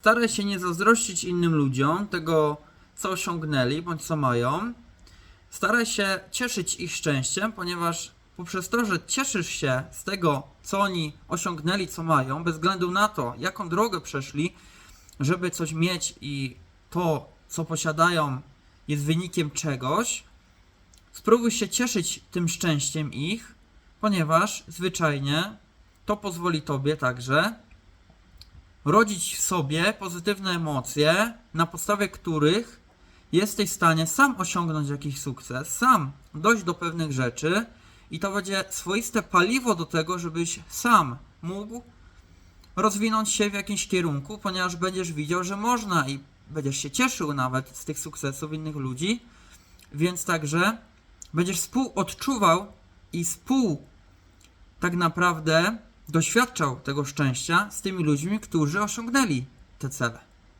Staraj się nie zazdrościć innym ludziom tego, co osiągnęli bądź co mają. Staraj się cieszyć ich szczęściem, ponieważ poprzez to, że cieszysz się z tego, co oni osiągnęli, co mają, bez względu na to, jaką drogę przeszli, żeby coś mieć i to, co posiadają, jest wynikiem czegoś, spróbuj się cieszyć tym szczęściem ich, ponieważ zwyczajnie to pozwoli tobie także rodzić w sobie pozytywne emocje, na podstawie których jesteś w stanie sam osiągnąć jakiś sukces, sam dojść do pewnych rzeczy i to będzie swoiste paliwo do tego, żebyś sam mógł rozwinąć się w jakimś kierunku, ponieważ będziesz widział, że można i będziesz się cieszył nawet z tych sukcesów innych ludzi, więc także będziesz współodczuwał i współ tak naprawdę doświadczał tego szczęścia z tymi ludźmi, którzy osiągnęli te cele.